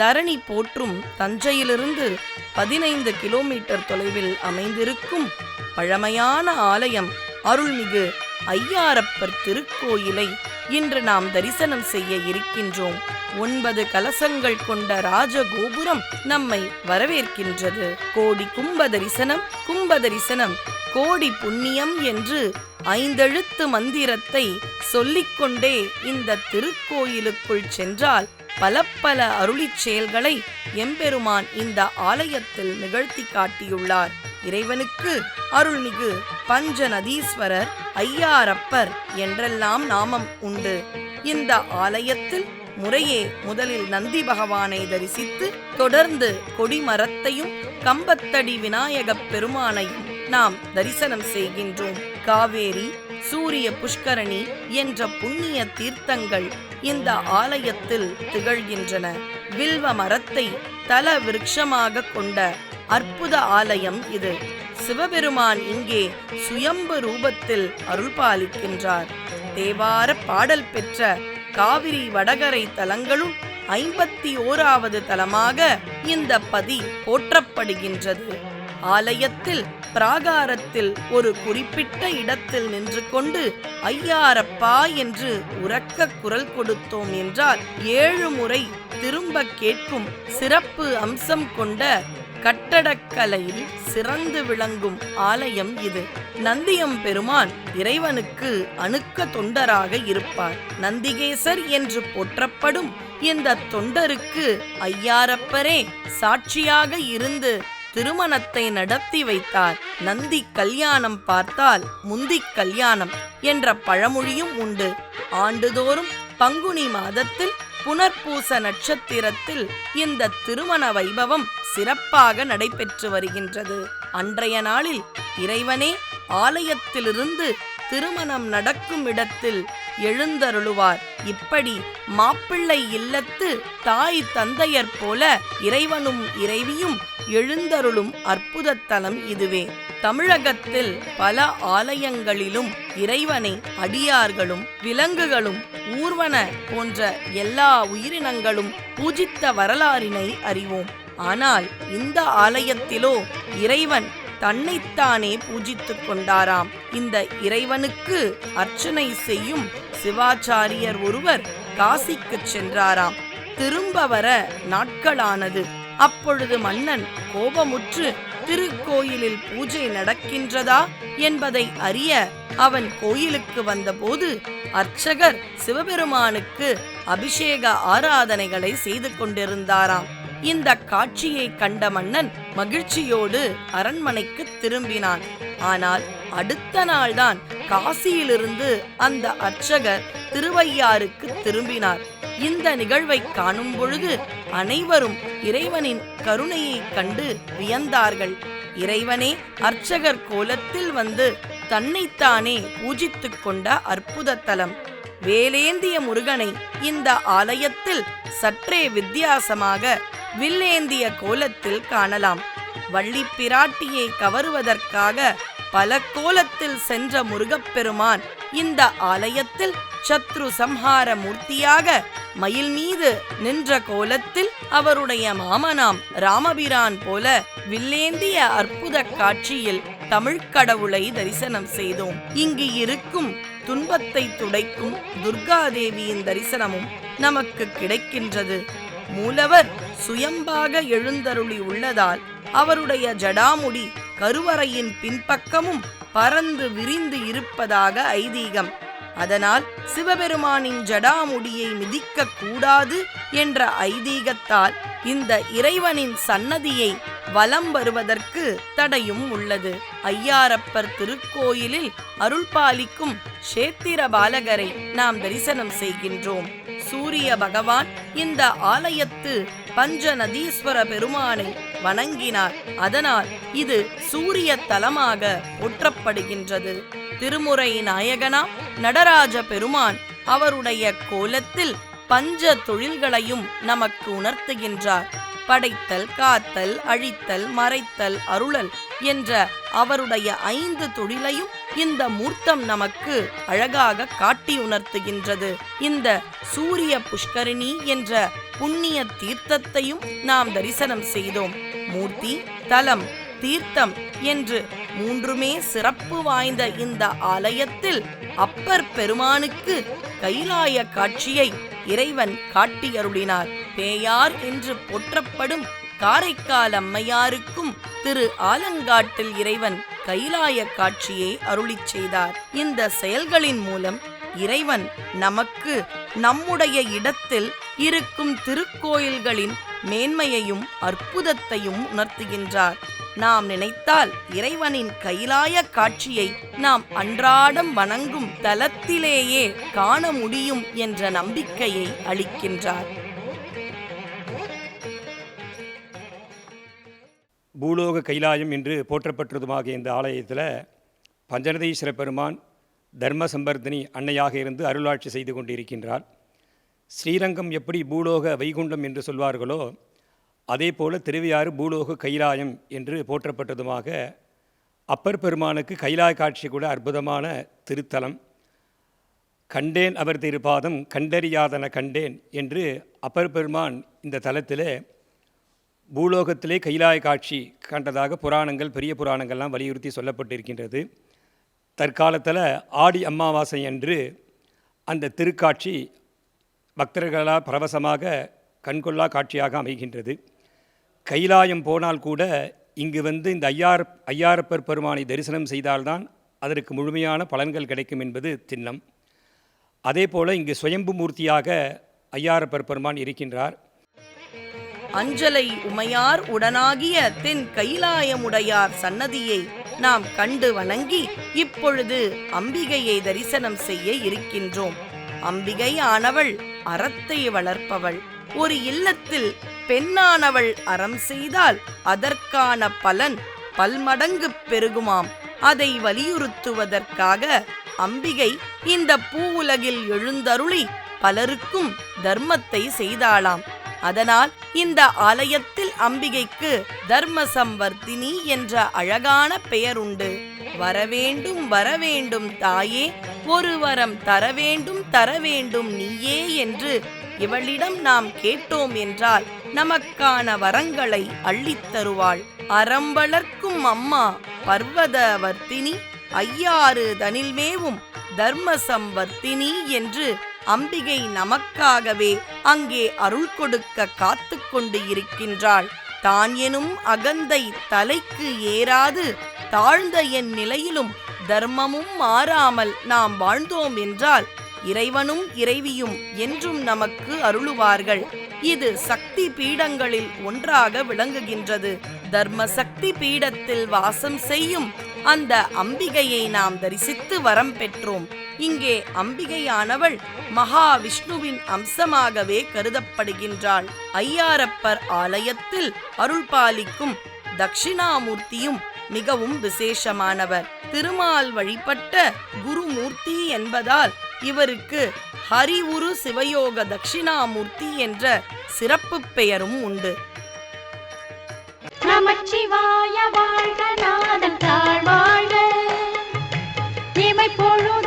தரணி போற்றும் தஞ்சையிலிருந்து பதினைந்து கிலோமீட்டர் தொலைவில் அமைந்திருக்கும் பழமையான ஆலயம் அருள்மிகு ஐயாரப்பர் திருக்கோயிலை இன்று நாம் தரிசனம் செய்ய இருக்கின்றோம். ஒன்பது கலசங்கள் கொண்ட ராஜகோபுரம் நம்மை வரவேற்கின்றது. கோடி கும்ப தரிசனம் கும்ப தரிசனம் கோடி புண்ணியம் என்று ஐந்தெழுத்து மந்திரத்தை சொல்லிக்கொண்டே இந்த திருக்கோயிலுக்குள் சென்றால் பல பல அருளிச் செயல்களை எம்பெருமான் இந்த ஆலயத்தில் நிகழ்த்தி காட்டியுள்ளார். இறைவனுக்கு அருள்மிகு பஞ்சநதீஸ்வரர் ஐயாரப்பர் என்றெல்லாம் நாமம் உண்டு. இந்த ஆலயத்தில் முறையே முதலில் நந்தி பகவானை தரிசித்து தொடர்ந்து கொடிமரத்தையும் கம்பத்தடி விநாயகப் பெருமானையும் நாம் தரிசனம் செய்கின்றோம். காவேரி சூரிய புஷ்கரணி என்ற புண்ணிய தீர்த்தங்கள் இந்த ஆலயத்தில் திகழ்கின்றன. வில்வ மரத்தை தல விருட்சமாக கொண்ட அற்புத ஆலயம் இது. சிவபெருமான் இங்கே சுயம்பு ரூபத்தில் அருள்பாலிக்கின்றார். தேவார பாடல் பெற்ற காவிரி வடகரை தலங்களும் ஐம்பத்தி ஓராவது தலமாக இந்த பதி போற்றப்படுகின்றது. ஆலயத்தில் பிராகாரத்தில் ஒரு குறிப்பிட்ட இடத்தில் நின்று கொண்டு ஐயாரப்பா என்று உரக்க குரல் கொடுத்தோம் என்றால் ஏழு முறை திரும்ப கேட்கும் சிறப்பு அம்சம் கொண்ட கட்டடக்கலையில் சிறந்து விளங்கும் ஆலயம் இது. நந்தியம் பெருமான் இறைவனுக்கு அணுக்க தொண்டராக இருப்பார். நந்திகேசர் என்று போற்றப்படும் இந்த தொண்டருக்கு ஐயாரப்பரே சாட்சியாக இருந்து திருமணத்தை நடத்தி வைத்தார். நந்தி கல்யாணம் பார்த்தால் முந்திக் கல்யாணம் என்ற பழமொழியும் உண்டு. ஆண்டுதோறும் பங்குனி மாதத்தில் புனர்பூச நட்சத்திரத்தில் இந்த திருமண வைபவம் சிறப்பாக நடைபெற்று வருகின்றது. அன்றைய நாளில் இறைவனே ஆலயத்திலிருந்து திருமணம் நடக்கும் இடத்தில் எழுந்தருளுவார். இப்படி மாப்பிள்ளை இல்லத்து தாய் தந்தையர் போல இறைவனும் இறைவியும் எழுந்தருளும் அற்புதத்தலம் இதுவே. தமிழகத்தில் பல ஆலயங்களிலும் இறைவனை அடியார்களும் விலங்குகளும் ஊர்வன போன்ற எல்லா உயிரினங்களும் பூஜித்த வரலாறினை அறிவோம். ஆனால் இந்த ஆலயத்திலோ இறைவன் தன்னைத்தானே பூஜித்துக் கொண்டாராம். இந்த இறைவனுக்கு அர்ச்சனை செய்யும் சிவாச்சாரியர் ஒருவர் காசிக்குச் சென்றாராம். திரும்ப வர நாட்களானது. அப்பொழுது மன்னன் கோபமுற்று திருக்கோயிலில் பூஜை நடக்கின்றதா என்பதை அறிய அவன் கோயிலுக்கு வந்தபோது அர்ச்சகர் சிவபெருமானுக்கு அபிஷேக ஆராதனைகளை செய்து கொண்டிருந்தாராம். இந்த காட்சியை கண்ட மன்னன் மகிழ்ச்சியோடு அரண்மனைக்கு திரும்பினான். ஆனால் அடுத்த நாள்தான் காசியிலிருந்து அந்த அர்ச்சகர் திருவையாறுக்கு திரும்பினார். இந்த நிகழ்வை காணும் பொழுது அனைவரும் இறைவனின் கருணையைக் கண்டு வியந்தார்கள். இறைவனே அர்ச்சகர் கோலத்தில் வந்து தன்னைத்தானே பூஜித்துக் கொண்ட அற்புத தலம். வேலேந்திய முருகனை இந்த ஆலயத்தில் சற்றே வித்தியாசமாக வில்லேந்திய கோலத்தில் காணலாம். வள்ளி பிராட்டியை கவருவதற்காக பல கோலத்தில் சென்ற முருகப்பெருமான் இந்த ஆலயத்தில் சத்ரு சம்ஹார மூர்த்தியாக மயில் மீது நின்ற கோலத்தில் அவருடைய மாமனாம் ராமபிரான் போல வில்லேந்திய அற்புத காட்சியில் தமிழ்க் கடவுளை தரிசனம் செய்தோம். இங்கு இருக்கும் துன்பத்தை துடைக்கும் துர்காதேவியின் தரிசனமும் நமக்கு கிடைக்கின்றது. மூலவர் சுயம்பாக எழுந்தருளி உள்ளதால் அவருடைய ஜடாமுடி கருவறையின் பின்பக்கமும் பறந்து விரிந்து இருப்பதாக ஐதீகம். அதனால் சிவபெருமானின் ஜடாமுடியை மிதிக்க கூடாது என்ற ஐதீகத்தால் இந்த இறைவனின் சன்னதியை வலம் வருவதற்கு தடையும் உள்ளது. ஐயாரப்பர் திருக்கோயிலில் அருள்பாலிக்கும் சேத்திர பாலகரை நாம் தரிசனம் செய்கின்றோம். சூரிய பகவான் இந்த ஆலயத்து பஞ்சநதீஸ்வர பெருமானை வணங்கினார். அதனால் இது சூரிய தலமாக போற்றப்படுகின்றது. திருமுறை நாயகனா நடராஜ பெருமான் அவருடைய கோலத்தில் பஞ்ச தொழில்களையும் நமக்கு உணர்த்துகின்றார். படைத்தல் காத்தல் அழித்தல் மறைத்தல் அருளல் என்ற அவருடைய ஐந்து தொழிலையும் இந்த மூர்த்தம் நமக்கு அழகாக காட்டி உணர்த்துகின்றது. இந்த சூரிய புஷ்கரிணி என்ற புண்ணிய தீர்த்தத்தையும் நாம் தரிசனம் செய்தோம். மூர்த்தி தலம் தீர்த்தம் என்று மூன்றுமே சிறப்பு வாய்ந்த இந்த ஆலயத்தில் அப்பர் பெருமானுக்கு கைலாய காட்சியை இறைவன் காட்டியருளினார். பேயார் என்று போற்றப்படும் காரைக்கால் அம்மையாருக்கும் திரு ஆலங்காட்டில் இறைவன் கைலாய காட்சியை அருளிச் செய்தார். இந்த செயல்களின் மூலம் இறைவன் நமக்கு நம்முடைய இடத்தில் இருக்கும் திருக்கோயில்களின் மேன்மையையும் அற்புதத்தையும் உணர்த்துகின்றார். நாம் நினைத்தால் இறைவனின் கைலாய காட்சியை நாம் அன்றாடம் வணங்கும் தலத்திலேயே காண முடியும் என்ற நம்பிக்கையை அளிக்கின்றார். பூலோக கைலாயம் என்று போற்றப்பட்டதுமாக இந்த ஆலயத்தில் பஞ்சநதீஸ்வர பெருமான் தர்ம சம்பர்தினி அன்னையாக இருந்து அருளாட்சி செய்து கொண்டிருக்கின்றார். ஸ்ரீரங்கம் எப்படி பூலோக வைகுண்டம் என்று சொல்வார்களோ அதே போல் திருவையாறு பூலோக கைலாயம் என்று போற்றப்பட்டதுமாக அப்பர் பெருமானுக்கு கைலாய காட்சி கூட அற்புதமான திருத்தலம். கண்டேன் அவர் திருப்பாதம் கண்டறியாதன கண்டேன் என்று அப்பர் பெருமான் இந்த தலத்திலே பூலோகத்திலே கைலாய காட்சி கண்டதாக புராணங்கள் பெரிய புராணங்கள்லாம் வலியுறுத்தி சொல்லப்பட்டிருக்கின்றது. தற்காலத்தில் ஆடி அமாவாசை அன்று அந்த திருக்காட்சி பக்தர்களால் பரவசமாக கண்கொள்ளா காட்சியாக அமைகின்றது. கைலாயம் போனால் கூட இங்கு வந்து இந்த ஐயார் ஐயாரப்பர் பெருமானை தரிசனம் செய்தால்தான் அதற்கு முழுமையான பலன்கள் கிடைக்கும் என்பது திண்ணம். அதே போல் இங்கு சுயம்பு மூர்த்தியாக ஐயாரப்பர் பெருமான் இருக்கின்றார். அஞ்சலை உமையார் உடனாகிய தென் கைலாயமுடையார் சன்னதியை நாம் கண்டு வணங்கி இப்பொழுது அம்பிகையை தரிசனம் செய்ய இருக்கின்றோம். அம்பிகை ஆனவள் அறத்தை வளர்ப்பவள். ஒரு இல்லத்தில் பெண்ணானவள் அறம் செய்தால் அதற்கான பலன் பல்மடங்கு பெருகுமாம். அதை வலியுறுத்துவதற்காக அம்பிகை இந்த பூவுலகில் எழுந்தருளி பலருக்கும் தர்மத்தை செய்தாளாம். அதனால் இந்த ஆலயத்தில் அம்பிகைக்கு தர்ம சம்வர்த்தினி என்ற அழகான பெயர் உண்டு வரவேண்டும் வரவேண்டும் தாயே ஒரு வரம் தரவேண்டும் தரவேண்டும் நீயே என்று இவளிடம் நாம் கேட்டோம் என்றால் நமக்கான வரங்களை அள்ளித் தருவாள். அறம் வளர்க்கும் அம்மா பர்வதவர்த்தினி ஐயாறு தனில்மேவும் தர்ம சம்வர்த்தினி என்று அம்பிகை நமக்காகவே அங்கே அருள் கொடுக்க காத்து கொண்டு இருக்கின்றாள். தான் எனும் அகந்தை தலைக்கு ஏறாது தாழ்ந்த என் நிலையிலும் தர்மமும் மாறாமல் நாம் வாழ்ந்தோம் என்றால் இறைவனும் இறைவியும் என்றும் நமக்கு அருளுவார்கள். இது சக்தி பீடங்களில் ஒன்றாக விளங்குகின்றது. தர்ம சக்தி பீடத்தில் வாசம் செய்யும் அந்த அம்பிகையை நாம் தரிசித்து வரம் பெற்றோம். இங்கே அம்பிகையானவள் மகாவிஷ்ணுவின் அம்சமாகவே கருதப்படுகின்றாள். ஐயாரப்பர் ஆலயத்தில் அருள் பாலிக்கும் தட்சிணாமூர்த்தியும் மிகவும் விசேஷமானவர். திருமால் வழிபட்ட குருமூர்த்தி என்பதால் இவருக்கு ஹரிவுரு சிவயோக தட்சிணாமூர்த்தி என்ற சிறப்பு பெயரும் உண்டு. நமச்சிவாய வாழ்க நாதன் தாழ் வாழ்க. இமை பொழுதும்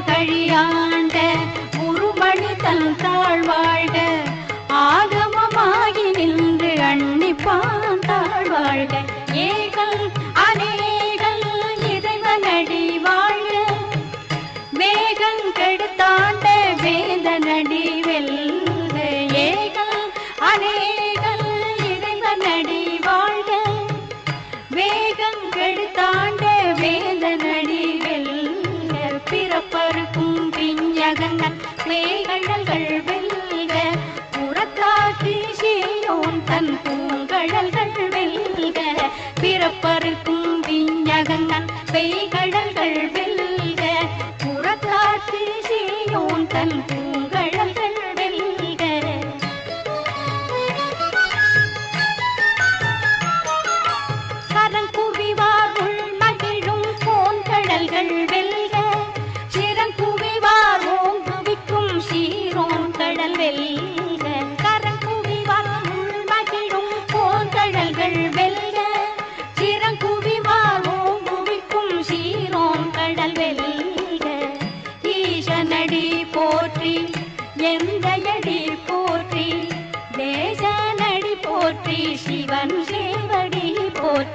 கோகழியாண்ட குருமணி தாழ் வாழ்க ஆகமமாகி நின்று அன்னிப்பான் தாழ் வாழ்க ஏகல் அநேகல் இறைவனடி வாழ்க. வேகம் கெடுத்தாண்ட வேந்தனடி வெல்க. ஏகல் அநேகல் இறைவனடி வாழ்க. வேகம் கெடுத்தாண்ட வேந்தனடி வெல்க பருக்கும் பிஞ்சகங்கள் மேகழல்கள் வெல்க. புறக்காற்று சீயோன் தன் பூங்கழல்கள் வெல்க. பிறப்பருக்கும் விஞ்ஞகங்கள் பெய்கடல்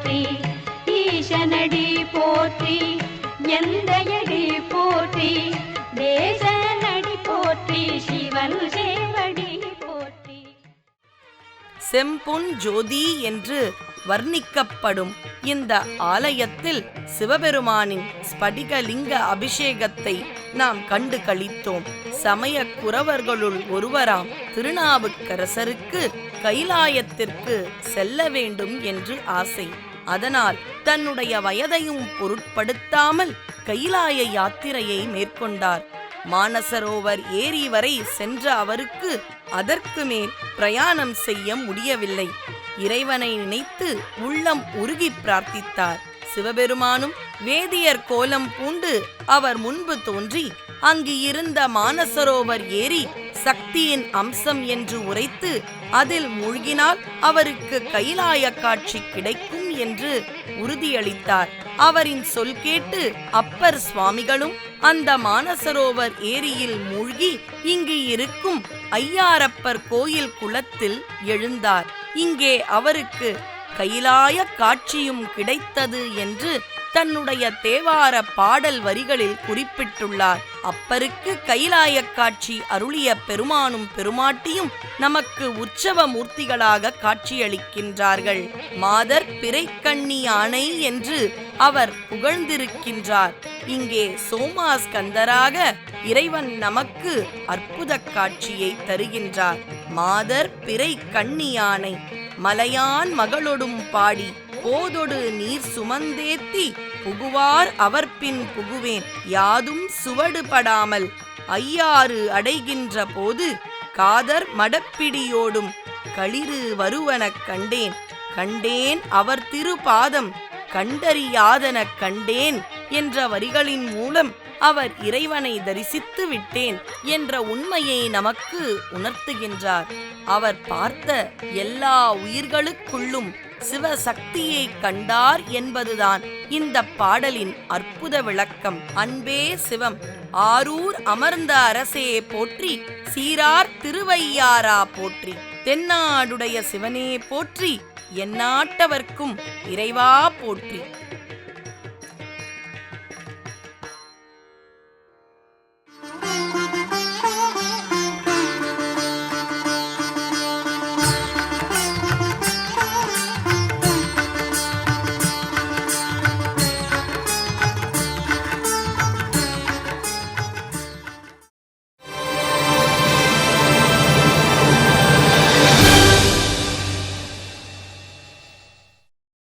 போற்றி ஈசனடி போற்றி எந்தையடி போற்றி தேசனடி போற்றி சிவன் சேவடி போற்றி. செம்பொன் ஜோதி என்று வர்ணிக்கப்படும் இந்த ஆலயத்தில் சிவபெருமானின் ஸ்படிகலிங்க அபிஷேகத்தை நாம் கண்டு களித்தோம். சமய குறவர்களுள் ஒருவராம் திருநாவுக்கரசருக்கு கைலாயத்திற்கு செல்ல வேண்டும் என்று ஆசை. அதனால் தன்னுடைய வயதையும் பொருட்படுத்தாமல் கைலாய யாத்திரையை மேற்கொண்டார். மானசரோவர் ஏரி வரை சென்ற அவருக்கு அதற்கு மேல் பிரயாணம் செய்ய முடியவில்லை. இறைவனை நினைத்து உள்ளம் உருகி பிரார்த்தித்தார். சிவபெருமானும் வேதியர் கோலம் பூண்டு அவர் முன்பு தோன்றி அங்கு இருந்த மானசரோவர் ஏரி சக்தியின் அம்சம் என்று உரைத்து அதில் மூழ்கினால் அவருக்கு கைலாய காட்சி கிடைக்கும் என்று உறுதியளித்தார். அவரின் சொல் கேட்டு அப்பர் சுவாமிகளும் அந்த மானசரோவர் ஏரியில் மூழ்கி இங்கு இருக்கும் ஐயாரப்பர் கோயில் குளத்தில் எழுந்தார். இங்கே அவருக்கு கைலாய காட்சியும் கிடைத்தது என்று தன்னுடைய தேவார பாடல் வரிகளில் குறிப்பிட்டுள்ளார். அப்பருக்கு கைலாய காட்சி அருளிய பெருமானும் பெருமாட்டியும் நமக்கு உற்சவ மூர்த்திகளாக காட்சியளிக்கின்றார்கள். மாதர் பிறைக்கண்ணி ஆணை என்று அவர் புகழ்ந்திருக்கின்றார். இங்கே சோமாஸ்கந்தராக இறைவன் நமக்கு அற்புத காட்சியை தருகின்றார். மாதர் பிறை கண்ணியானை மலையான் மகளொடும் பாடி போதொடு நீர் சுமந்தேத்தி புகுவார் அவர் பின் புகுவேன். யாதும் சுவடுபடாமல் ஐயாறு அடைகின்ற போது காதர் மடப்பிடியோடும் களிறு வருவனக் கண்டேன். கண்டேன் அவர் திருபாதம் கண்டறியாதனக் கண்டேன் என்ற வரிகளின் மூலம் அவர் இறைவனை தரிசித்து விட்டேன் என்ற உண்மையை நமக்கு உணர்த்துகின்றார். அவர் பார்த்த எல்லா உயிர்களுக்குள்ளும் சிவசக்தியை கண்டார் என்பதுதான் இந்த பாடலின் அற்புத விளக்கம். அன்பே சிவம் ஆரூர் அமர்ந்த அரசே போற்றி சீரார் திருவையாரா போற்றி. தென்னாடுடைய சிவனே போற்றி எந்நாட்டவர்க்கும் இறைவா போற்றி.